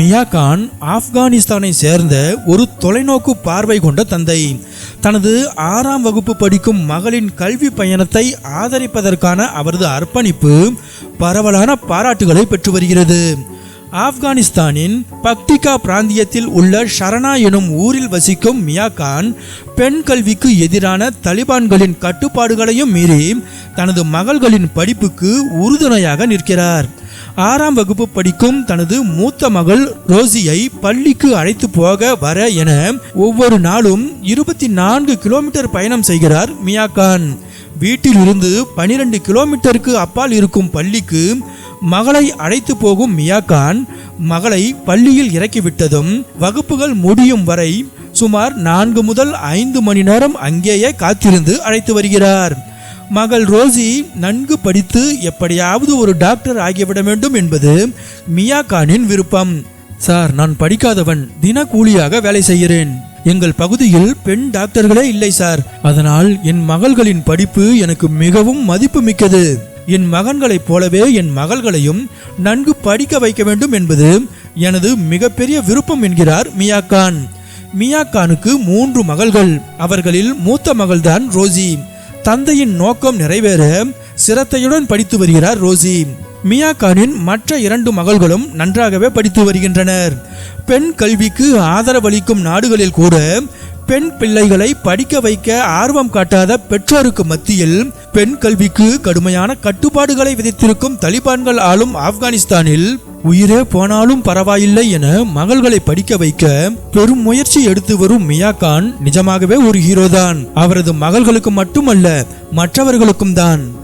மியா கான் ஆப்கானிஸ்தானை சேர்ந்த ஒரு தொலைநோக்கு பார்வை கொண்ட தந்தை. தனது ஆறாம் வகுப்பு படிக்கும் மகளின் கல்வி பயணத்தை ஆதரிப்பதற்கான அவரது அர்ப்பணிப்பு பரவலான பாராட்டுகளை பெற்று வருகிறது. ஆப்கானிஸ்தானின் பக்டிகா பிராந்தியத்தில் உள்ள ஷரணா எனும் ஊரில் வசிக்கும் மியா கான் பெண் கல்விக்கு எதிரான தலிபான்களின் கட்டுப்பாடுகளையும் மீறி தனது மகள்களின் படிப்புக்கு உறுதுணையாக நிற்கிறார். ஆறாம் வகுப்பு படிக்கும் தனது மூத்த மகள் ரோசியை பள்ளிக்கு அழைத்து போக வர என ஒவ்வொரு நாளும் இருபத்தி நான்கு கிலோமீட்டர் பயணம் செய்கிறார் மியா கான் வீட்டிலிருந்து பனிரெண்டு கிலோமீட்டருக்கு அப்பால் இருக்கும் பள்ளிக்கு மகளை அழைத்து போகும் மியா கான் மகளை பள்ளியில் இறக்கிவிட்டதும் வகுப்புகள் முடியும் வரை சுமார் நான்கு முதல் ஐந்து மணி நேரம் அங்கேயே காத்திருந்து அழைத்து வருகிறார். மகள் ரோசி நன்கு படித்து எப்படியாவது ஒரு டாக்டர் ஆகிவிட வேண்டும் என்பது மியா கானின் விருப்பம். சார் நான் படிக்காதவன். தினக்கூலியாக வேலை செய்கிறேன். எங்கள் பகுதியில் பெண் டாக்டர்களே இல்லை சார். அதனால் என் மகள்களின் படிப்பு எனக்கு மிகவும் மதிப்பு மிக்கது என் மகன்களைப் போலவே என் மகள்களையும் நன்கு படிக்க வைக்க வேண்டும் என்பது எனது மிகப்பெரிய விருப்பம் என்கிறார் மியா கான் மியா கானுக்கு மூன்று மகள்கள். அவர்களில் மூத்த மகள்தான் ரோசி. தந்தையின் நோக்கம் நிறைவேற சிரத்தையுடன் படித்து வருகிறார் ரோசி. மியா கானின் மற்ற இரண்டு மகள்களும் நன்றாகவே படித்து வருகின்றனர். பெண் கல்விக்கு ஆதரவளிக்கும் நாடுகளில் கூட பெண் பிள்ளைகளை படிக்க வைக்க ஆர்வம் காட்டாத பெற்றோருக்கு மத்தியில் பெண் கல்விக்கு கடுமையான கட்டுப்பாடுகளை விதித்திருக்கும் தலிபான்கள் ஆளும் ஆப்கானிஸ்தானில் உயிரே போனாலும் பரவாயில்லை என மகள்களை படிக்க வைக்க பெரும் முயற்சி எடுத்து வரும் மியா கான் நிஜமாகவே ஒரு ஹீரோதான் அவரது மகள்களுக்கு மட்டுமல்ல மற்றவர்களுக்கும் தான்.